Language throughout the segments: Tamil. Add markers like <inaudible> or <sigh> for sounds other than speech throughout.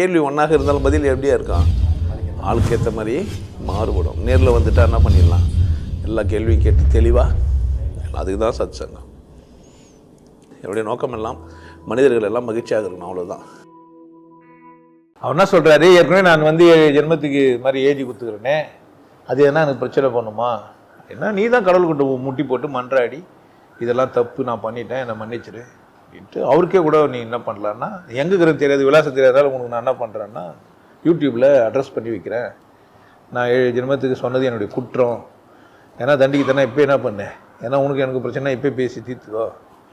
கேள்வி ஒன்றாக இருந்தாலும் பதில் எப்படியா இருக்கான் ஆளுக்கு ஏற்ற மாதிரி மாறுபடும். நேரில் வந்துட்டா என்ன பண்ணிடலாம்? எல்லா கேள்வியும் கேட்டு தெளிவாக அதுக்கு தான் சத் சங்கம் என்னுடைய நோக்கம் எல்லாம் மனிதர்கள் எல்லாம் மகிழ்ச்சியாக இருக்கணும் அவ்வளோதான் அவர் என்ன சொல்கிறாரு ஏற்கனவே நான் வந்து ஜென்மத்துக்கு இது மாதிரி ஏஜி கொடுத்துக்கிறேனே. அது என்ன எனக்கு பிரச்சனை பண்ணுமா? என்ன நீ தான் கடவுள் முட்டி போட்டு மன்றாடி. இதெல்லாம் தப்பு நான் பண்ணிட்டேன் என்னை மன்னிச்சிரு. அப்படின்ட்டு அவருக்கே கூட நீ என்ன பண்ணலான்னா எங்கே இருக்கிறது தெரியாது விலாசம் தெரியாதால உனக்கு நான் என்ன பண்ணுறேன்னா யூடியூப்பில் அட்ரஸ் பண்ணி வைக்கிறேன். நான் ஏழு ஜென்மத்துக்கு சொன்னது என்னுடைய குற்றம். ஏன்னா தண்டிக்கு தானே இப்போ என்ன பண்ணேன் ஏன்னா உனக்கு எனக்கு பிரச்சனை இப்போ பேசி தீர்த்துக்கோ.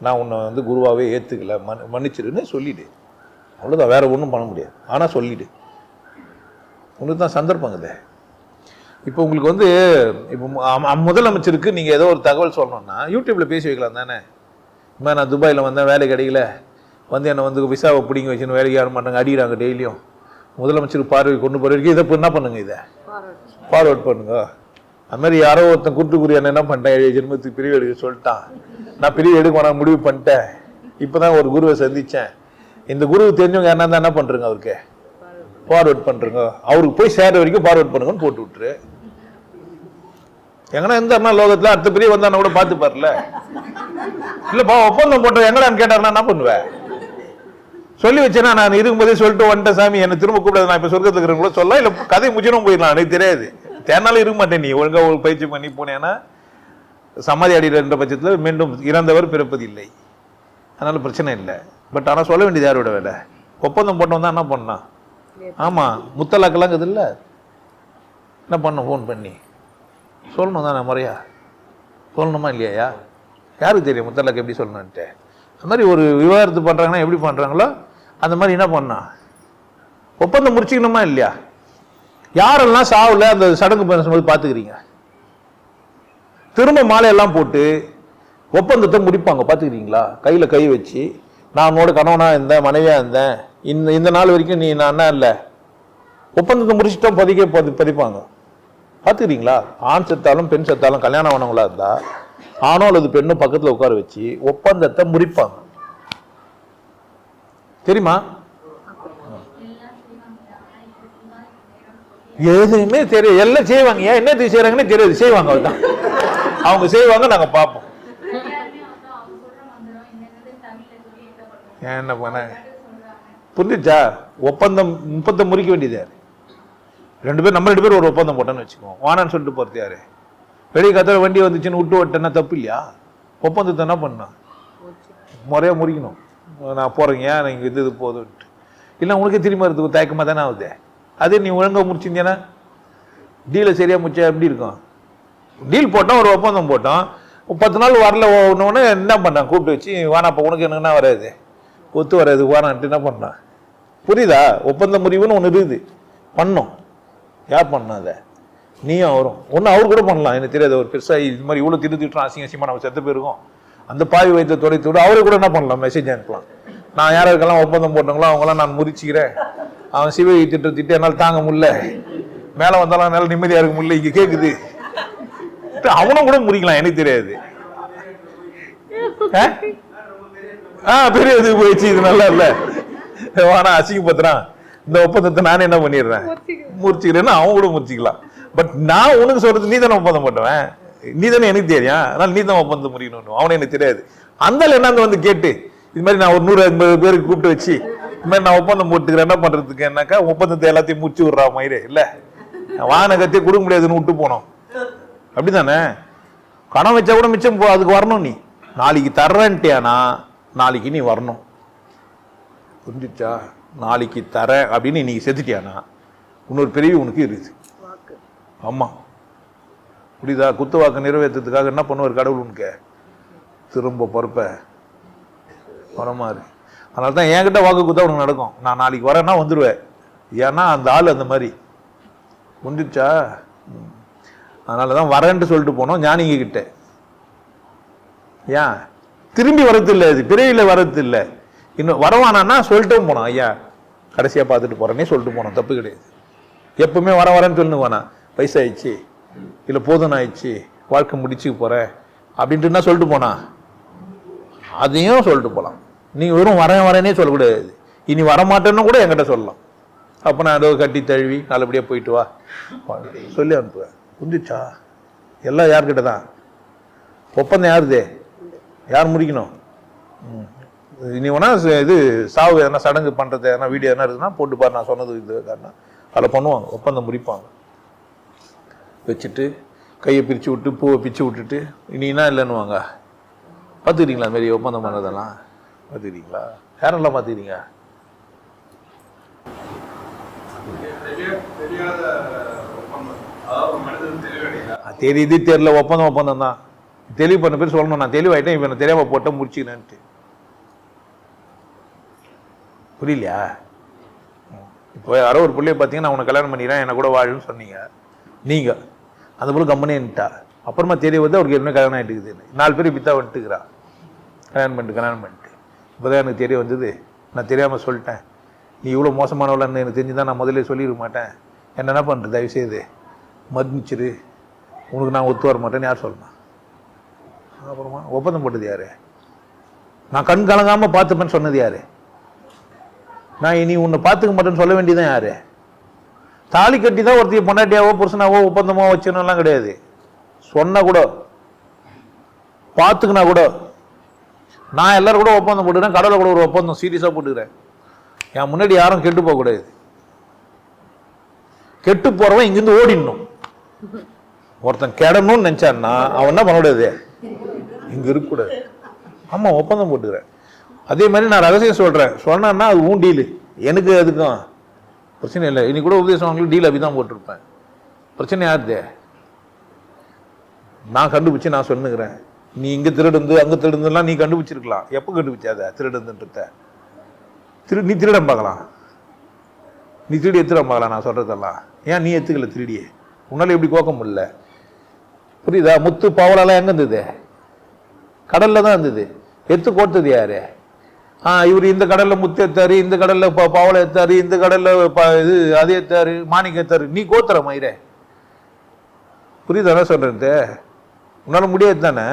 நான் உன்னை வந்து குருவாகவே ஏற்றுக்கல மன் மன்னிச்சிருன்னு சொல்லிவிடு அவ்வளோதான் வேறு ஒன்றும் பண்ண முடியாது. ஆனால் சொல்லிவிடு உங்களுக்கு தான் சந்தர்ப்பங்குது இப்போ உங்களுக்கு வந்து இப்போ முதலமைச்சருக்கு நீங்கள் ஏதோ ஒரு தகவல் சொல்லணும்னா யூடியூப்பில் பேசி வைக்கலாம் தானே? இந்த நான் துபாயில் வந்தேன் வேலை கிடைக்கல வந்து என்னை வந்து விசாவை பிடிங்க வச்சுன்னு வேலைக்கு யாரும் மாட்டாங்க அடிக்கிறாங்க டெய்லியும். முதலமைச்சர் பார்வை கொண்டு போகிறதுக்கு இதை இப்போ என்ன பண்ணுங்க இதை? ஃபார்வர்ட் பண்ணுங்க. அது மாதிரி யாரோ ஒருத்தன் கூட்டுக்குரிய என்ன பண்ணிட்டேன்? ஏழு ஜென்மத்துக்கு பிரிவு எடுக்க சொல்லிட்டான். நான் பிரிவு எடுக்க வேணாம் முடிவு பண்ணிட்டேன். இப்போ தான் ஒரு குருவை சந்தித்தேன் இந்த குருவை தெரிஞ்சவங்க என்ன தான் என்ன பண்ணுறங்க அவருக்கு? ஃபார்வர்ட் பண்ணுறங்க அவருக்கு போய் சேர்ற வரைக்கும் ஃபார்வர்ட் பண்ணுங்கன்னு போட்டு விட்டுரு. எங்கன்னா இருந்தாருன்னா லோகத்தில்? அடுத்த பிரிவு வந்தானா கூட பார்த்துப்பார்ல. இல்லைப்பா ஒப்பந்தம் போட்ட எங்கடான்னு கேட்டாருன்னா என்ன பண்ணுவேன் சொல்லி வச்சேன்னா நான் இருக்கும்போதே சொல்லிட்டு வந்துட்டேன் சாமி. என்னை திரும்ப கூப்பிடாது நான் இப்போ சொர்க்கத்துக்கு கூட சொல்லலாம் இல்லை கதை முடிச்சிடும் போயிடலாம். எனக்கு தெரியாது. தேனாலும் இருக்க மாட்டேன். நீ ஒழுங்கா ஒரு பயிற்சி பண்ணி போனேன்னா சமாதி அடிக்கிற பட்சத்தில் மீண்டும் இறந்தவர் பிறப்பது இல்லை. அதனால பிரச்சனை இல்லை. பட் ஆனால் சொல்ல வேண்டியது யாரோட வேலை? ஒப்பந்தம் போட்டவன் தான் என்ன பண்ணான்? ஆமாம் முத்தலாக்கெல்லாம் இருக்குது இல்லை. என்ன பண்ண ஃபோன் பண்ணி. சொல்லணும் தானே முறையா? சொல்லணுமா இல்லையா யாருக்கு தெரியும்? முத்தலாக்கு எப்படி சொல்லணுன்ட்டு அந்த மாதிரி ஒரு விவாகரத்து பண்ணுறாங்கன்னா எப்படி பண்ணுறாங்களோ அந்த மாதிரி என்ன பண்ணா? ஒப்பந்தம் முடிச்சுக்கணுமா இல்லையா? யாரெல்லாம் சாவில் அந்த சடங்கு பேசும்போது பார்த்துக்கிறீங்க திரும்ப மாலையெல்லாம் போட்டு ஒப்பந்தத்தை முடிப்பாங்க பார்த்துக்கிறீங்களா கையில் கை வச்சு நான் உன்னோட கணவனாக இருந்தேன் மனைவியா இருந்தேன். இந்த இந்த நாள் வரைக்கும் நீ நான் என்ன இல்லை. ஒப்பந்தத்தை முடிச்சுட்டோம் பதிக்க பதி பதிப்பாங்க. பார்த்துக்கிறீங்களா? ஆண் செத்தாலும் பெண் செத்தாலும் கல்யாணம் ஆனவங்களா இருந்தா ஆணோ அல்லது பெண்ணும் பக்கத்தில் உட்கார வச்சு ஒப்பந்தத்தை முறிப்பாங்க. தெரியுமா? எதுவுமே தெரியும் எல்லாம் செய்வாங்க. ஏன் என்ன செய்யறாங்கன்னு தெரியாது. செய்வாங்க அதுதான் அவங்க செய்வாங்க நாங்க பார்ப்போம். என்ன பண்ண? புரிஞ்சுச்சா? ஒப்பந்தம் முப்பத்தை முறிக்க வேண்டியது ரெண்டு பேர் நம்ம ரெண்டு பேர் ஒரு ஒப்பந்தம் போட்டோன்னு வச்சுக்குவோம் வானான்னு சொல்லிட்டு போகிறது யாரு? வெளியே கத்திர வண்டி வந்துச்சுன்னு விட்டு விட்டேன்னா தப்பு இல்லையா? ஒப்பந்தத்தை என்ன பண்ணா? முறையாக முறிக்கணும். நான் போகிறீங்க நீங்கள் இது இது போதுன்ட்டு. இல்லை உனக்கே திரும்ப இருக்கிறதுக்கு தயக்கமாக தானே ஆகுது? அதே நீ ஒழுங்காக முடிச்சிருந்தேன்னா டீலை சரியாக முடிச்சா எப்படி இருக்கும்? டீல் போட்டோம் ஒரு ஒப்பந்தம் போட்டோம். பத்து நாள் வரல ஒன்று என்ன பண்ணான் கூப்பிட்டு வச்சு வானாப்பா உனக்கு என்னன்னா வராது? ஒத்து வராது வானான்ட்டு என்ன பண்ணான் புரியுதா? ஒப்பந்த முறிவுன்னு ஒன்று இருக்குது. பண்ணோம். யார் பண்ணாத? நீயும் அவரும். ஒன்று அவர் கூட பண்ணலாம். எனக்கு தெரியாது. அவர் பெருசாக இது மாதிரி இவ்வளோ திரு திட்டம் அசிங்க அசிங்கமாக நம்ம செத்து போயிருக்கோம். அந்த பாவி வைத்த துடைத்து விட. அவரை கூட என்ன பண்ணலாம்? மெசேஜ் அனுப்பலாம். நான் யாருக்கெல்லாம் ஒப்பந்தம் போட்டங்களோ அவங்களாம் நான் முறிச்சிக்கிறேன். அவன் சிவகை திட்டு திட்டு என்னால் தாங்க முடியல. மேலே வந்தாலும் என்னால் நிம்மதியாக இருக்க முடியல. இங்கே கேட்குது அவனும் கூட முறிக்கலாம். எனக்கு தெரியாது. ஆ? ஆ பெரிய இது போயிடுச்சு. இது நல்லா இல்லை. வானா அசிங்கப்படுத்துறான். இந்த ஒப்பந்தத்தை நானே என்ன பண்ணிடுறேன்? முடிச்சுக்கிறேன்னா அவன் கூட முடிச்சுக்கலாம் பட் நான் உனக்கு சொல்றது நீ தானே ஒப்பந்தம் பண்ணுவேன் நீ தானே எனக்கு தெரியும். அதனால நீ தான் ஒப்பந்தம் முடிக்கணும் அவனு எனக்கு தெரியாது. அந்த என்னன்னு வந்து கேட்டு இது மாதிரி நான் ஒரு நூறு ஐம்பது பேருக்கு கூப்பிட்டு வச்சு இது மாதிரி நான் ஒப்பந்தம் போட்டுக்கிறேன். என்ன பண்றதுக்கு? என்னக்கா ஒப்பந்தத்தை எல்லாத்தையும் முடிச்சு விட்றா மயிரே. இல்ல. வான கத்தியே கொடுக்க முடியாதுன்னு விட்டு போனோம். அப்படிதானே? கணம் வச்சா கூட மிச்சம் போ அதுக்கு வரணும் நீ. நாளைக்கு தர்றேன்ட்டியானா நாளைக்கு நீ வரணும். புரிஞ்சுச்சா? நாளைக்கு தரேன் அப்படின்னு இன்னைக்கு செத்துட்டியானா? இன்னொரு பெரிய உனக்கு இருக்குது ஆமாம் புரியுதா? குத்து வாக்கு நிறைவேற்றத்துக்காக என்ன பண்ணுவார் கடவுள் உனக்கு? திரும்ப பொறுப்ப. வரமாரு அதனால தான் என்கிட்ட வாக்கு குத்தா உனக்கு நடக்கும். நான் நாளைக்கு வரேன்னா வந்துடுவேன் ஏன்னா அந்த ஆள் அந்த மாதிரி. புரிஞ்சிச்சா. அதனால தான் வரேன்ட்டு சொல்லிட்டு போனோம். ஞானிங்க கிட்ட. ஏன்? திரும்பி வரது இல்லை அது. பிறவியில் வரது இல்லை இன்னும் வரவானான்னா சொல்லிட்டும் போனோம் ஐயா. கடைசியாக பார்த்துட்டு போகிறேன்னே சொல்லிட்டு போனோம். தப்பு கிடையாது. எப்பவுமே வர வரேன்னு சொல்லுங்க வேணாம் வயசாயிடுச்சு. இல்லை போதும் ஆயிடுச்சு வாழ்க்கை முடிச்சு போகிறேன் அப்படின்ட்டு சொல்லிட்டு போனா? அதையும் சொல்லிட்டு போகலாம் நீங்கள் வெறும் வரேன் வரேனே சொல்லக்கூடாது. இனி வரமாட்டேன்னு கூட என்கிட்ட சொல்லலாம். அப்போ நான் ஏதோ கட்டி தழுவி நல்லபடியாக போயிட்டு வா. சொல்லி அனுப்புவேன். புரிஞ்சிச்சா எல்லாம் யார்கிட்ட தான் ஒப்பந்தம் யாருதே? யார் முடிக்கணும் ம். இனி வேணா இது சாவு எதனா சடங்கு பண்ணுறது எதனா வீடியோ எதனா இருக்குன்னா போட்டு பாரு நான் சொன்னது இது காரணம். அதில் பண்ணுவாங்க ஒப்பந்தம் முடிப்பாங்க வச்சுட்டு கையை பிரித்து விட்டு பூவை பிச்சு விட்டுட்டு இனினா இல்லைன்னுவாங்க. பார்த்துக்கிறீங்களா அந்த மாதிரி ஒப்பந்தம் பண்ணதெல்லாம் பார்த்துக்கிறீங்களா? யாரெல்லாம் பார்த்துக்கிறீங்க? தெரியுது தெரியல ஒப்பந்தம் ஒப்பந்தம் தான். தெளிவு பண்ண பேர் சொல்லணும் நான் தெளிவாயிட்டேன் இப்போ நான் தெளிவாக போட்டேன் முடிச்சுக்கிறேன்ட்டு. புரியலையா? இப்போ யாரோ ஒரு பிள்ளைய பார்த்தீங்கன்னா நான் உனக்கு கல்யாணம் பண்ணிடுறேன் என்னை கூட வாழுன்னு சொன்னீங்க. நீங்கள் அந்த போல கம்பெனின்ட்டா அப்புறமா தெரிய வந்து அவருக்கு என்ன கல்யாணம் ஆகிட்டுக்குது நாலு பேர் இப்படி தான் வந்துட்டுக்கிறான் கல்யாணம் பண்ணிட்டு கல்யாணம் பண்ணிட்டு. இப்போதான் எனக்கு தெரிய வந்தது. நான் தெரியாமல் சொல்லிட்டேன். நீ இவ்வளோ மோசமானவளன்னு எனக்கு தெரிஞ்சு தான் நான் முதல்ல சொல்லிட மாட்டேன். என்ன என்ன பண்ணுறது தயவுசெய்து மதிச்சிரு உனக்கு நான் ஒத்து வர மாட்டேன்னு யார் சொல்லணும் அப்புறமா ஒப்பந்தம் போட்டது யார்? நான் கண் கலங்காமல் பார்த்துப்பேன்னு சொன்னது யார்? நான் இனி உன்னை பார்த்துக்க மாட்டேன்னு சொல்ல வேண்டியதான் யார்? தாலி கட்டி தான் ஒருத்தைய பொண்டாட்டியாவோ புருஷனாவோ ஒப்பந்தமோ வச்சுக்கணும்லாம் கிடையாது. சொன்னா கூட பார்த்துக்கினா கூட நான் எல்லோரும் கூட ஒப்பந்தம் போட்டுக்கிறேன் கடவுளை கூட ஒரு ஒப்பந்தம் சீரியஸாக போட்டுக்கிறேன். என் முன்னாடி யாரும் கெட்டு போகக்கூடாது கெட்டு போகிறவன் இங்கிருந்து ஓடிடணும். ஒருத்தன் கெடணும்னு நினச்சான்னா அவன் என்ன பண்ணக்கூடாது இங்கே இருக்கக்கூடாது ஆமாம் ஒப்பந்தம் போட்டுக்கிறேன். அதே மாதிரி நான் ரகசியம் சொல்கிறேன் சொன்னேன்னா அது உன் டீலு எனக்கு அதுக்கும் பிரச்சனை இல்லை. இன்னைக்கு கூட உபதேசம் வாங்கல டீல் அப்படி தான் போட்டிருப்பேன். பிரச்சனை யாருதே? நான் கண்டுபிடிச்சு நான் சொன்னுக்கிறேன் நீ இங்கே திருடுந்து அங்கே திருடுந்துலாம் நீ கண்டுபிடிச்சிருக்கலாம். எப்போ கண்டுபிடிச்சாத? திருடுந்துன்றத திரு நீ திருடம் பார்க்கலாம். நீ திருடி எத்துடன் பார்க்கலாம் நான் சொல்கிறதெல்லாம் ஏன் நீ எத்துக்கல திருடியே? உன்னால எப்படி கோக்க முடியல? புரியுதா? முத்து பவளெல்லாம் எங்கே இருந்தது? கடலில் தான் இருந்தது. எத்து கோட்டது யாரு? இவர் இந்த கடல்ல முத்து ஏத்தாரு இந்த கடல்ல ப- பவளம் ஏத்தாரு இந்த கடல்ல ப- இது அது ஏத்தாரு மாணிக்க ஏத்தாரு. நீ கோத்துற மயிரே. புரியுதா என்ன சொல்றது உன்னால முடியாது தானே?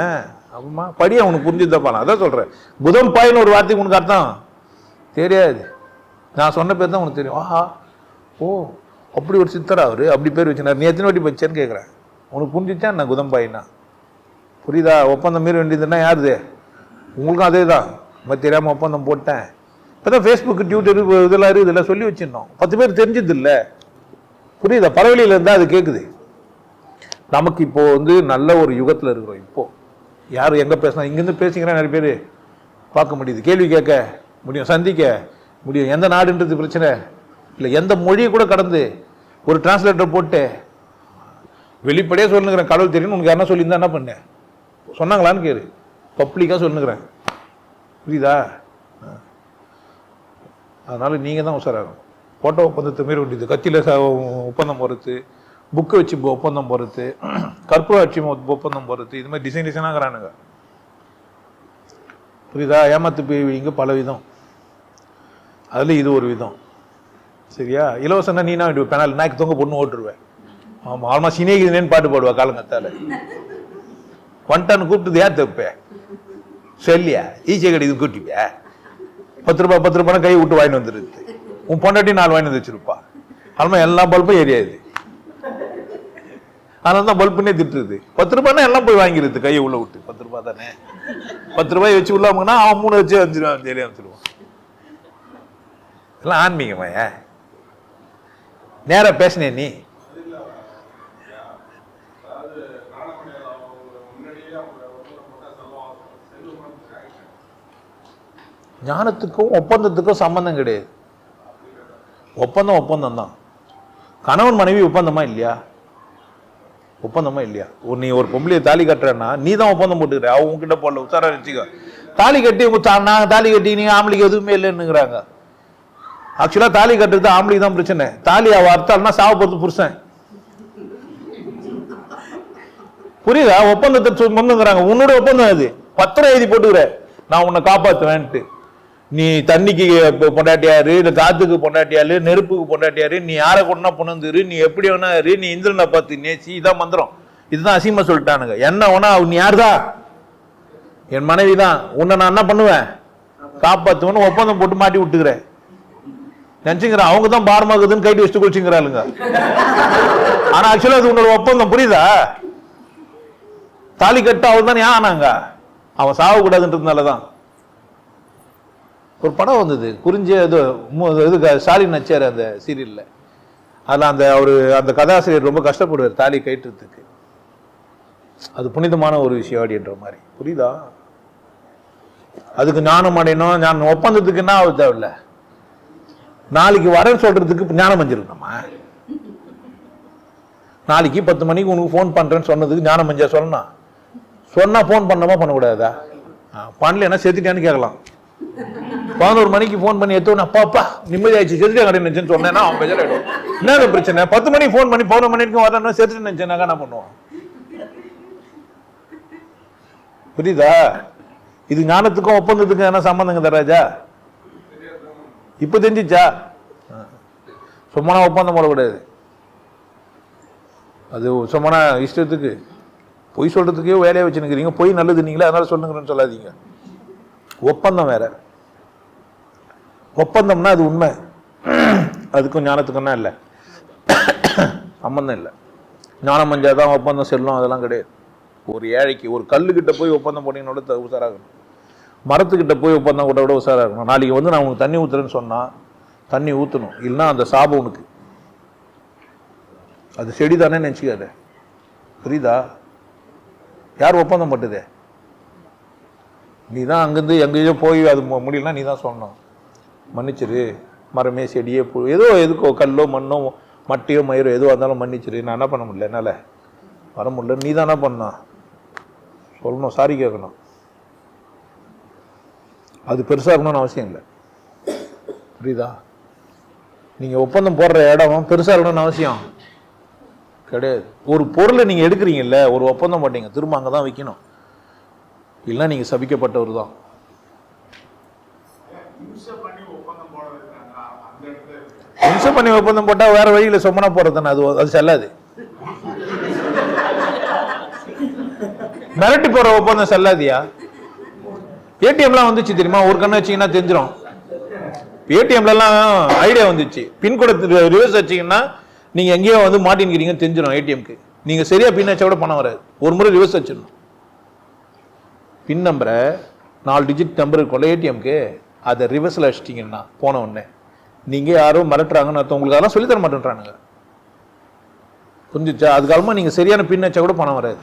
அம்மா படி அவனுக்கு புரிஞ்சுதாப்பா நான் அதான் சொல்றேன். புதன் பாயின்னு ஒரு வார்த்தைக்கு உனக்கு அர்த்தம்? தெரியாது. நான் சொன்ன பேர் தான் உனக்கு தெரியும். ஆஹா. ஓ அப்படி ஒரு சித்தரா அவர்? அப்படி பேர் வச்சுனார். நீ எத்தனை வாட்டி பச்சேன்னு கேட்குறேன் உனக்கு புரிஞ்சுச்சா என்ன குதம்பாயினா புரியுதா? ஒப்பந்தம் மீற வேண்டியதுன்னா யாருது? உங்களுக்கும் அதே தான் மாதிரி தெரியாமல் ஒப்பந்தம் போட்டேன். இப்போ தான் ஃபேஸ்புக் ட்விட்டர் இதெல்லாம் இருக்குது இதெல்லாம் சொல்லி வச்சிருந்தோம். பத்து பேர் தெரிஞ்சது இல்லை புரியுதா? பறவையில் இருந்தால் அது கேட்குது நமக்கு இப்போ வந்து நல்ல ஒரு யுகத்தில் இருக்கிறோம் இப்போ. யார் எங்கே பேசினா இங்கேருந்து பேசிங்கன்னா நிறைய பேர். பார்க்க முடியுது. கேள்வி கேட்க முடியும் சந்திக்க முடியும். எந்த நாடுன்றது பிரச்சனை? இல்லை எந்த மொழியை கூட கடந்து ஒரு டிரான்ஸ்லேட்டர் போட்டு வெளிப்படையாக சொல்லுங்கிறேன். கடவுள் தெரியும் உனக்கு யாரா சொல்லியிருந்தா என்ன பண்ணேன் சொன்னாங்களான்னு கேரு பப்ளிக்காக சொல்லுங்கிறேன். புரியுதா? அதனால் அதனால நீங்கள் தான் உஷாராகணும். ஃபோட்டோ ஒப்பந்தத்தை மீற வேண்டியது. கத்தியில் ஒப்பந்தம் போகிறது புக்கை வச்சு ஒப்பந்தம் போகிறது <clears throat> கற்பூர அட்சி ஒப்பந்தம் போகிறது இது மாதிரி டிசைன் டிசைனாகிறானுங்க புரியுதா? ஏமாத்து பிரிவிங்க பல விதம். அதில் இது ஒரு விதம். சரியா? இலவசம்னா நீனா விடுவேன் பெனால் நாய்க்கு தொங்க பொண்ணு ஓட்டுருவேன் ஆமாம் ஆல்மா சினேகிதனேன்னு பாட்டு பாடுவா காலங்கத்தால. <laughs> வந்துட்டான்னு கூப்பிட்டது ஏன் தப்பேன் சொல்லியா? ஈச்சை கடி இது கூட்டிப்பியா? பத்து ரூபாய் பத்து ரூபாய் கை விட்டு வாங்கிட்டு வந்துருது உன் பொண்டாட்டி நாலு வாங்கி வந்து வச்சிருப்பா. ஆல்மா எல்லா பல்பும் எரியாது. அதனால தான் பல்புனே திட்டுறது. பத்து ரூபாய்னா எல்லாம் போய் வாங்கிடுது கையை உள்ள விட்டு. பத்து ரூபாய் தானே? பத்து ரூபாய் வச்சு உள்ள வாங்கினா அவன் மூணு வச்சு அஞ்சு ரூபா ஜெயிலே அமைச்சிருவான் எல்லாம் ஆன்மீகமாயா? நேராக பேசினே நீ. ஞானத்துக்கும் ஒப்பந்தத்துக்கும் சம்பந்தம் கிடையாது. ஒப்பந்தம் ஒப்பந்தம் தான் கணவன் மனைவி ஒப்பந்தமா இல்லையா? ஒப்பந்தமா இல்லையா? ஒரு நீ ஒரு பொம்பளையை தாலி கட்டுறன்னா நீ தான் ஒப்பந்தம் போட்டுக்கிற. அவங்க உங்ககிட்ட போடல உத்தாரா வச்சுக்கோ. தாலி கட்டி நாங்கள் தாலி கட்டி நீங்க ஆம்பளைக்கு எதுவுமே இல்லைன்னுங்கிறாங்க. ஆக்சுவலாக தாலி கட்டுறது ஆம்பளைக்கு தான் பிரச்சனை. தாலி அவள் அர்த்தால்னா சாவ பொறுத்து புருஷன். புரியுதா? ஒப்பந்தத்தை சொந்தங்கிறாங்க. உன்னோட ஒப்பந்தம் அது. பத்திரம் எழுதி போட்டுக்கிற. நான் உன்னை காப்பாற்றுவேன்ட்டு நீ தண்ணிக்கு பொண்டாட்டியாரு இல்ல காத்துக்கு பொண்டாட்டியாரு நெருப்புக்கு பொண்டாட்டியாரு நீ யாரை கொண்டா புணந்துரு நீ எப்படி வேணா இரு நீ இந்திரனை பார்த்து நேசி இதான் மந்திரம். இதுதான் அசிங்கமா சொல்லிட்டானுங்க. என்ன ஒன்னா நீ யார்தா? என் மனைவி தான் உன்னை நான் என்ன பண்ணுவேன்? காப்பாத்துவேன்னு ஒப்பந்தம் போட்டு மாட்டி விட்டுக்கிறேன். நினைச்சுங்கிற அவங்க தான் பாரமாகுதுன்னு கைட்டு வச்சுட்டு குளிச்சுங்கிறாளுங்க ஆனா ஆக்சுவலா அது உங்களோட ஒப்பந்தம் புரியுதா? தாலி கட்ட அவள் தான் ஏன் ஆனாங்க அவன் சாகக்கூடாதுன்றதுனால தான் ஒரு படம் வந்தது. குறிஞ்ச இது இது ஸ்டாலின் நச்சார் அந்த சீரியல்ல. அதில் அந்த அவர் அந்த கதாசிரியர் ரொம்ப கஷ்டப்படுவார் தாலி கயிற்றுறதுக்கு. அது புனிதமான ஒரு விஷயம் அப்படின்ற மாதிரி. புரியுதா? அதுக்கு ஞானம் அடையணும். ஞானம் ஒப்பந்தத்துக்கு என்ன ஆகுது தேவையில்ல? நாளைக்கு வரேன்னு சொல்றதுக்கு ஞானம் வஞ்சிருக்கணுமா நாளைக்கு பத்து மணிக்கு உனக்கு ஃபோன் பண்ணுறேன்னு சொன்னதுக்கு ஞானம் அஞ்சா சொல்லணும்? சொன்னா ஃபோன் பண்ணமா பண்ணக்கூடாதா? பண்ணலன்னா பண்ணலைன்னா செத்துட்டேன்னு கேட்கலாம். பதினோரு மணிக்கு ஃபோன் பண்ணி எடுத்து பாப்பா நிம்மதியாச்சு செத்துட்டு கடை நினைச்சுன்னு சொன்னேன்னா அவன் பெஜராயிடும் என்ன பிரச்சனை? பத்து மணிக்கு ஃபோன் பண்ணி பதினொரு மணிக்கு வரணும் செத்துட்டு நினைச்சேனாக்கா என்ன பண்ணுவான்? புரியுதா? இது ஞானத்துக்கும் ஒப்பந்தத்துக்கும் என்ன சம்பந்தங்க தராஜா இப்போ தெரிஞ்சிச்சா? சும்மா ஒப்பந்தம் போடக்கூடாது அது சும்மா இஷ்டத்துக்கு. பொய் சொல்றதுக்கே வேலையை வச்சுருக்கிறீங்க பொய் நல்லது நீங்களே அதனால சொல்லுங்கன்னு சொல்லாதீங்க. ஒப்பந்தம் வேற. ஒப்பந்தம்னா அது உண்மை. அதுக்கும் ஞானத்துக்குன்னா இல்லை. சம்பந்தம் இல்லை. ஞானம் அஞ்சாதான் ஒப்பந்தம் செல்லும் அதெல்லாம் கிடையாது. ஒரு ஏழைக்கு ஒரு கல்லுக்கிட்ட போய் ஒப்பந்தம் போனீங்கன்னோட த- உஷாராகணும். மரத்துக்கிட்ட போய் ஒப்பந்தம் கூட விட உஷாராகணும். நாளைக்கு வந்து நான் உனக்கு தண்ணி ஊற்றுறேன்னு சொன்னால் தண்ணி ஊற்றணும் இல்லைன்னா அந்த சாபம் உனக்கு. அது செடி தானே நினச்சிக்காத. புரியுதா? யார் ஒப்பந்தம் பட்டுதே? நீ தான் அங்கேருந்து எங்கேயோ போய் அது மு- முடியலன்னா நீ தான் சொல்லணும். மன்னிச்சிரு. மரமே செடியே பூ ஏதோ எதுக்கோ கல்லோ மண்ணோ மட்டையோ மயிரோ எதுவாக இருந்தாலும் மன்னிச்சிரு. நான் என்ன பண்ண முடியல? என்னால்? வர முடியல. நீ தானே என்ன பண்ணணும் சொல்லணும் சாரி கேட்கணும் அது பெருசாக இருக்கணும்னு அவசியம் இல்லை. புரியுதா? நீங்கள் ஒப்பந்தம் போடுற இடம் பெருசாக இருக்கணும்னு அவசியம் கிடையாது. ஒரு பொருளை நீங்கள் எடுக்கிறீங்கல்ல ஒரு ஒப்பந்தம் போட்டீங்க திரும்ப அங்கே தான் வைக்கணும். இல்லைன்னா நீங்கள் சபிக்கப்பட்டவர் தான் இன்சம் பண்ணி ஒப்பந்தம் போட்டால் வேற வழியில் சொம்மனா போகிறது அது அது செல்லாது. மிரட்டி போற ஒப்பந்தம் செல்லாதியா? ஏடிஎம்லாம் வந்துச்சு தெரியுமா? ஒரு கண்ணு வச்சீங்கன்னா தெரிஞ்சிடும் ஏடிஎம்லலாம் ஐடியா வந்துச்சு. பின்கோட ரிவர்ஸ் வச்சிங்கன்னா நீங்கள் எங்கேயோ வந்து மாட்டின்கிறீங்க தெரிஞ்சிடும் ஏடிஎம்க்கு. நீங்கள் சரியா பின் வச்சா கூட பணம் வராது. ஒரு முறை ரிவர்ஸ் வச்சிடணும் பின் நம்பரை நாலு டிஜிட் நம்பர் இருக்கும்ல ஏடிஎம்க்கு. அதை ரிவர்ஸில் வச்சிட்டிங்கன்னா போன உடனே நீங்கள் யாரோ மிரட்டுறாங்கன்னு அர்த்தம். உங்களுக்கு அதெல்லாம் சொல்லித்தர மாட்டேன்றானுங்க. புரிஞ்சுச்சா? காலமாக நீங்கள் சரியான பின் வச்சா கூட பணம் வராது.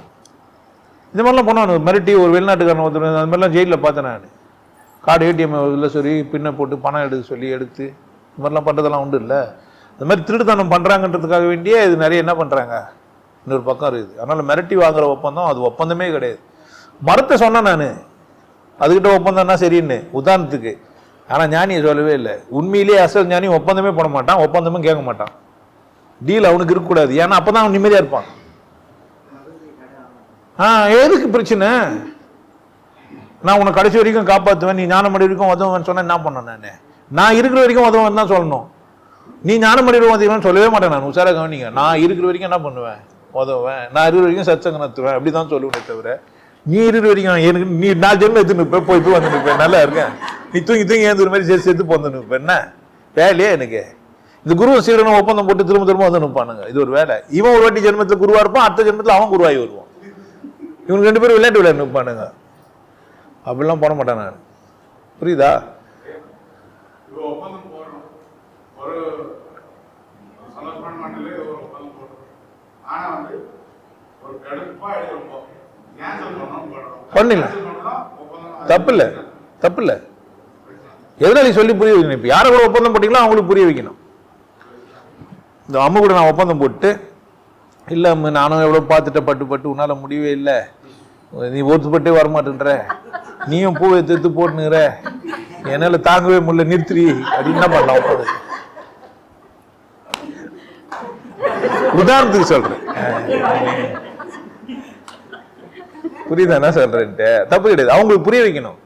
இந்த மாதிரிலாம் போனான் மிரட்டி ஒரு வெளிநாட்டுக்காரன் ஒருத்தர் அந்த மாதிரிலாம் ஜெயிலில் பார்த்தேன் நான். கார்டு ஏடிஎம் இல்லை சொல்லி பின்னை போட்டு பணம் எடுக்க சொல்லி எடுத்து இந்த மாதிரிலாம் பண்ணுறதெல்லாம் உண்டு இல்லை. இந்த மாதிரி திருடுத்தனம் பண்ணுறாங்கன்றதுக்காக வேண்டியே இது நிறைய என்ன பண்ணுறாங்க இன்னொரு பக்கம் இருக்குது. அதனால் மிரட்டி வாங்குற ஒப்பந்தம் அது ஒப்பந்தமே கிடையாது. மரத்தை சொன்னேன் நான். அதுக்கிட்ட ஒப்பந்தம்னா சரின்னு. உதாரணத்துக்கு ஆனால் ஞானியை சொல்லவே இல்லை. உண்மையிலேயே அசல் ஞானி ஒப்பந்தமே போட மாட்டான் ஒப்பந்தமும் கேட்க மாட்டான். டீல் அவனுக்கு இருக்கக்கூடாது. ஏன்னா அப்போ தான் அவன் நிம்மதியாக இருப்பான். ஆ எதுக்கு பிரச்சனை? நான் உன்னை கடைசி வரைக்கும் காப்பாற்றுவேன் நீ ஞானமடி வரைக்கும் உதவுவேன் சொன்னா என்ன பண்ண நான்? நான் இருக்கிற வரைக்கும் உதவுவேன் தான் சொல்லணும். நீ ஞானமடி வரைக்கும் உதவுவேன் சொல்லவே மாட்டேன் நான் உஷாரா கவனிங்க. நான் இருக்கிற வரைக்கும் என்ன பண்ணுவேன்? உதவுவேன். நான் இருக்கிற வரைக்கும் சச்சங்க நடத்துவேன் அப்படி தான் சொல்லுவேனே தவிர நீ இருக்கிற வரைக்கும் எனக்கு நீ நான் ஜென்மம் எடுத்து நிற்பேன் போய் போய் வந்து நிற்பேன் நல்லா இருக்கேன் நீ தூங்கி தூங்கி ஏந்து மாதிரி சேர்த்து சேர்த்து போந்து இப்போ என்ன? வேலையே எனக்கு? இந்த குருவும் சீடனும் ஒப்பந்தம் போட்டு திரும்ப திரும்ப வந்து நிற்பானுங்க இது ஒரு வேலை. இவன் ஒரு வாட்டி ஜென்மத்தில் குருவாக இருப்பான் அடுத்த ஜென்மத்தில் அவன் குருவாகி வருவான். இவனுக்கு ரெண்டு பேரும் விளையாட்டு விளையாண்டு நிற்பானுங்க அப்படிலாம் போட மாட்டேன் நான். புரியுதா? இப்போ பண்ணிடலாம். தப்பு இல்லை தப்பு இல்லை எதனால நீ சொல்லி புரிய வைக்கணும்? இப்போ யாரை கூட ஒப்பந்தம் போட்டிங்களோ அவங்களுக்கு புரிய வைக்கணும். இந்த அம்மா கூட நான் ஒப்பந்தம் போட்டு இல்லை அம்மா நானும் எவ்வளோ பார்த்துட்டேன் பட்டு பட்டு உன்னால் முடியவே இல்லை. நீ ஒத்துப்பட்டே வரமாட்டேன்ற. நீயும் பூவை எடுத்து போட்டுனுங்கிற என்னால் தாங்கவே முடியல நிறுத்திரி அப்படின்னு என்ன பண்ணலாம் ஒப்பந்தம் உதாரணத்துக்கு சொல்கிறேன் புரியுதா? என்ன சொல்கிறேன்ட்டு தப்பு கிடையாது. அவங்களுக்கு புரிய வைக்கணும்.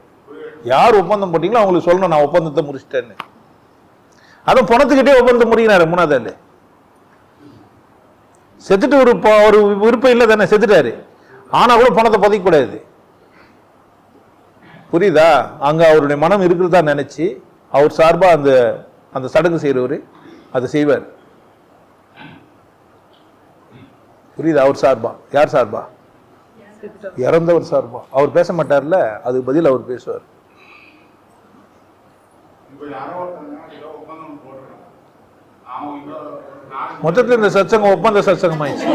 யார் ஒப்பந்தம் போட்டீங்களோ அவங்களுக்கு சொல்லணும் நான் ஒப்பந்தத்தை முடிச்சிட்டேன்னு. அதுவும் பணத்துக்கிட்டே ஒப்பந்தம் முடிக்கிறாரு மூணாவது செத்துட்டு ஒரு ஒரு விருப்பம் இல்லை தானே செத்துட்டாரு. ஆனா கூட பணத்தை பதிக்கக்கூடாது புரியுதா? அங்க அவருடைய மனம் இருக்கிறதா நினைச்சு அவர் சார்பா அந்த அந்த சடங்கு செய்கிறவர் அதை செய்வார். புரியுதா? அவர் சார்பா? யார் சார்பா? இறந்தவர் சார்பா. அவர் பேச மாட்டார்ல அதுக்கு பதில் அவர் பேசுவார் இப்போ யாரோ ஒருத்தங்க ஏதோ ஒப்பந்தம் போடுறாங்க அவங்க இன்னும் ஒரு நாலு மொத்தத்தில் இந்த சத்சங்கம் ஒப்பந்த சத்சங்கம் ஆயிடுச்சு.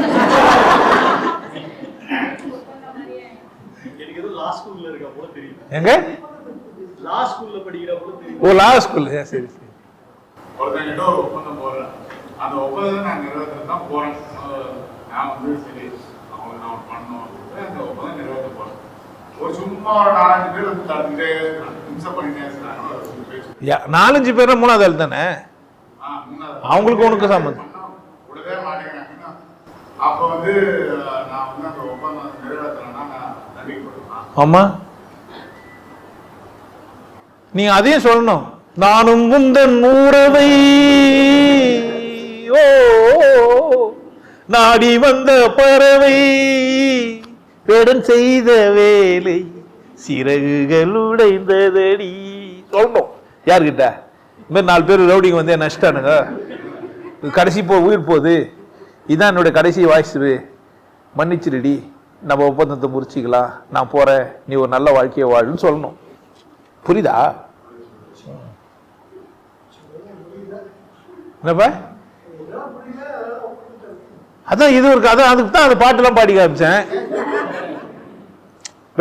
எனக்கு ஏதோ லா ஸ்கூல்ல இருக்கா போல தெரியும் எங்க? ஓ லா ஸ்கூல் சரி சரி. ஒருத்தங்கிட்ட ஒரு ஒப்பந்தம் போடுறேன் அந்த ஒப்பந்தத்தை நான் நிறைவேற்ற தான் போறேன். நான் வந்து சரி அவங்களுக்கு நான் பண்ணணும் அந்த ஒப்பந்தம் நிறைவேற்ற போறேன் ஒரு சும்மா ஒரு நாலஞ்சு பேர் வந்து தடுத்துட்டே ஹிம்சை பண்ணிட்டே இருக்கிறாங்க. நாலஞ்சு பேர் மூணாவது ஆள் தானே. அவங்களுக்கு உனக்கு சம்மந்தம். ஆமா. நீ அதையும் சொல்லணும். நானும் உந்தன் உறவை ஓ நாடி வந்த பறவை. பெடன் செய்த வேலை சிறகுகள் உடைந்ததடி. சொல்லணும். யார்கிட்ட? இதுமாரி நாலு பேர் ரவுடிங்க வந்து என்ன நஷ்டானுங்க கடைசி போ உயிர் போகுது. இதான் என்னுடைய கடைசி வாய்ஸ் மன்னிச்சிருடி நம்ம ஒப்பந்தத்தை முறிச்சிக்கலாம். நான் போகிறேன் நீ ஒரு நல்ல வாழ்க்கையை வாழ்ன்னு சொல்லணும். புரியுதா? என்னப்பா? அதான் இது ஒரு கதை. அதுக்கு தான் அந்த பாட்டெல்லாம் பாடி காமிச்சேன்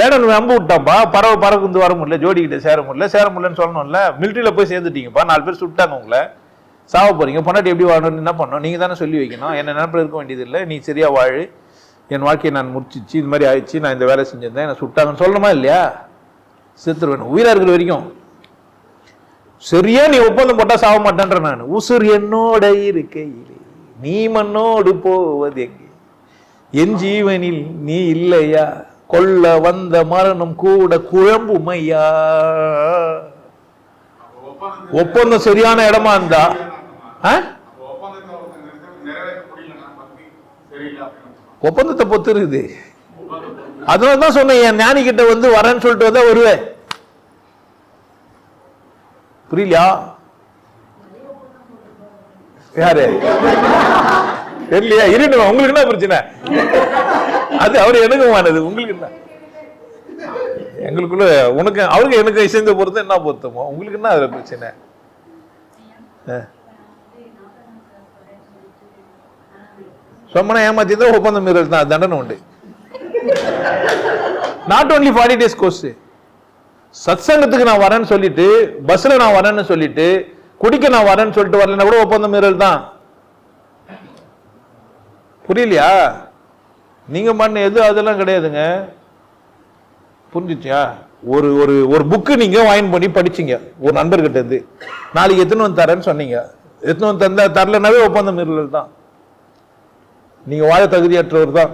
வேடன் நம்ப விட்டான்ப்பா பறவை பறக்குந்து வர முடியல ஜோடிக்கிட்ட சேர முடியல. சேர முடியலன்னு சொல்லணும்ல. மிலிட்டரியில் போய் சேர்ந்துட்டீங்கப்பா. நாலு பேர் சுட்டாங்க உங்களை. சாவ போறீங்க. பொண்டாட்டி எப்படி வாழணும்னு என்ன பண்ணணும்? நீங்கள் தானே சொல்லி வைக்கணும். என்ன நினைப்பில் இருக்க வேண்டியது இல்லை நீ சரியா வாழு. என் வாழ்க்கையை நான் முடிச்சிச்சு. இது மாதிரி ஆயிடுச்சு. நான் இந்த வேலை செஞ்சிருந்தேன். என்னை சுட்டாங்கன்னு சொல்லணுமா இல்லையா? செத்துருவேன். உயிராக இருக்கிற வரைக்கும். சரியா நீ ஒப்பந்தம் போட்டால் சாக மாட்டேன்ற நான். உசுர் என்னோட இருக்கையிலே. நீ மண்ணோடு போவது எங்கே என் ஜீவனில் நீ இல்லையா? கொல்ல வந்த மரணம் கூட குழம்பும் ஐயா ஒப்பந்தம் சரியான இடமா இருந்தா? ஆ? ஒப்பந்தத்தை ஒருத்தங்க பொத்து இருக்குது அதனால தான் சொன்னேன் என் ஞானி கிட்ட வந்து வரேன்னு சொல்லிட்டு வந்தா வருவேன் புரியலையா? யாரு? தெரியலையா? இருக்கு உங்களுக்கு என்ன பிரச்சனை? அது அவர் எனக்குமானது உங்களுக்கு என்ன? எங்களுக்குள்ள உனக்கு அவருக்கு எனக்கு இசைந்த பொறுத்த என்ன பொருத்தமோ உங்களுக்கு என்ன அதில் பிரச்சனை? ஆ. சொம்மனை ஏமாத்தி தான் ஒப்பந்தம் மீறல் தான் தண்டனை உண்டு. Not only forty days course சத்சங்கத்துக்கு நான் வரேன்னு சொல்லிட்டு பஸ்ல நான் வரேன்னு சொல்லிட்டு குடிக்க நான் வரேன்னு சொல்லிட்டு வரலன்னா கூட ஒப்பந்தம் மீறல் தான். புரியலையா? நீங்கள் பண்ண எது அதெல்லாம் கிடையாதுங்க. புரிஞ்சிச்சியா ஒரு ஒரு ஒரு புக்கு நீங்கள் வாயின் பண்ணி படிச்சிங்க. ஒரு நண்பர்கிட்ட இருந்து. நாளைக்கு எத்தனை வந்து தரேன்னு சொன்னீங்க. எத்தனை வந்து தந்தா தரலனாவே ஒப்பந்தம் இல்லை தான். நீங்கள் வாழ தகுதியற்றவர் தான்.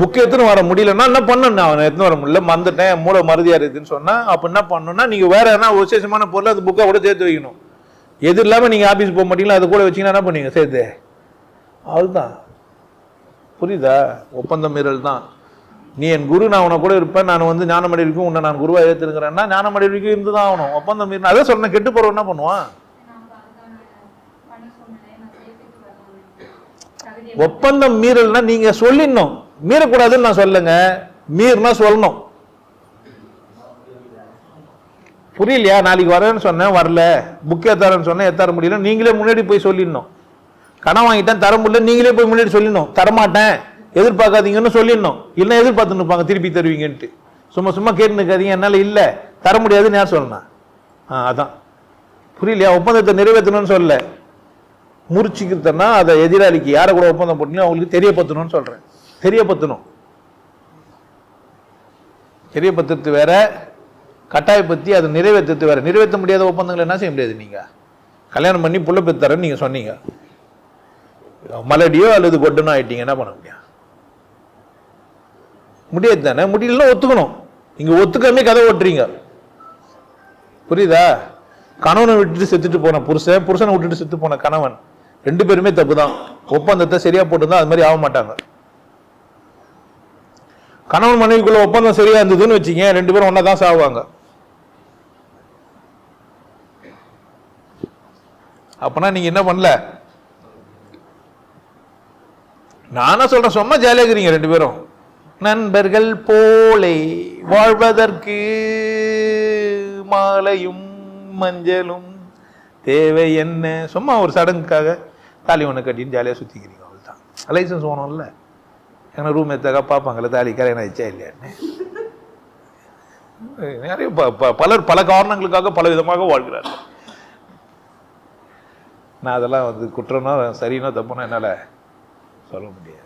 புக் எடுத்துன்னு வர முடியலன்னா என்ன பண்ணணும்? அவன் எடுத்துன்னு வர முடியல மறந்துட்டேன் மூளை மருதியாக இருக்குதுன்னு சொன்னால் அப்போ என்ன பண்ணணும்னா நீங்கள் வேற என்ன விசேஷமான பொருள் அந்த புக்கை கூட சேர்த்து வைக்கணும். எது இல்லாமல் நீங்கள் ஆஃபீஸ் போக மாட்டீங்களா அது கூட வச்சீங்கன்னா என்ன பண்ணுவீங்க சேர்த்து? அதுதான். புரியுதா? ஒப்பந்தம் மீறல் தான். நீ என் குரு நான் உன கூட இருப்பேன். நான் வந்து ஞானமடி வரைக்கும் உன்னை நான் குருவா ஏத்துருக்கிறேன்னா ஞானமடி வரைக்கும் இருந்து தான் ஆகணும். ஒப்பந்தம் மீறினா அதே சொன்ன கெட்டு போகிறோம் என்ன பண்ணுவான்? ஒப்பந்தம் மீறல்னா நீங்க சொல்லிடணும். மீறக்கூடாதுன்னு நான் சொல்லுங்க. மீறினா சொல்லணும். புரியலையா? நாளைக்கு வரேன்னு சொன்னேன் வரல. புக் ஏத்தாரன்னு சொன்னேன் ஏத்தார முடியல. நீங்களே முன்னாடி போய் சொல்லிடணும். கடன் வாங்கிட்டேன் தர முடியல. நீங்களே போய் முன்னாடி சொல்லிடணும். தரமாட்டேன். எதிர்பார்க்காதீங்கன்னு சொல்லிடணும். இல்லை எதிர்பார்த்துன்னு இருப்பாங்க. திருப்பி தருவீங்கன்ட்டு. சும்மா சும்மா கேட்டு நிற்காதீங்க என்னால் இல்லை. தர முடியாதுன்னு யார் சொல்லணும்? ஆ அதான். புரியலையா? ஒப்பந்தத்தை நிறைவேற்றணும்னு சொல்லலை. முறிச்சுக்கிறதுனா அதை எதிராளிக்கு யாரை கூட ஒப்பந்தம் போட்டீங்களோ அவங்களுக்கு தெரியப்படுத்தணும்னு சொல்கிறேன் தெரியப்படுத்தணும். தெரியப்படுத்துறது வேற. கட்டாயப்படுத்தி அதை நிறைவேற்றுறது வேற. நிறைவேற்ற முடியாத ஒப்பந்தங்களை என்ன செய்ய முடியாது நீங்கள் கல்யாணம் பண்ணி புள்ள தரேன்னு நீங்கள் சொன்னீங்க. மலடியோ அல்லது கொட்டனோ ஆயிட்டீங்க என்ன பண்ண முடியும்? முடியாது தானே? முடியலன்னா ஒத்துக்கணும். இங்கே ஒத்துக்காமே கதை ஓட்டுறீங்க. புரியுதா? கணவனை விட்டுட்டு செத்துட்டு போன புருஷன் புருஷனை விட்டுட்டு செத்து போன கணவன் ரெண்டு பேருமே தப்பு தான் ஒப்பந்தத்தை சரியா போட்டிருந்தா அது மாதிரி ஆக மாட்டாங்க. கணவன் மனைவிக்குள்ள ஒப்பந்தம் சரியா இருந்ததுன்னு வச்சுங்க ரெண்டு பேரும் ஒண்ணா தான் சாவாங்க அப்பனா நீங்க என்ன பண்ணல? நானும் சொல்றேன் சும்மா ஜாலியாக இருக்கிறீங்க ரெண்டு பேரும். நண்பர்கள் போலே வாழ்வதற்கு மாலையும் மஞ்சளும் தேவை என்ன? சும்மா ஒரு சடங்குக்காக தாலி ஒன்று கட்டின்னு ஜாலியாக சுற்றிக்கிறீங்க அவ்வளோதான் லைசன்ஸ் ஓணும்ல ஏன்னா ரூம் எடுத்தாக்கா பார்ப்பாங்கல்ல தாலி கல்யாணம் ஆயிடுச்சா இல்லையான்னு. நிறைய ப- ப- பலர் பல காரணங்களுக்காக பல விதமாக வாழ்கிறார்கள். நான் அதெல்லாம் வந்து குற்றம்னா சரினா தப்புனா என்னால் சொல்ல முடியாது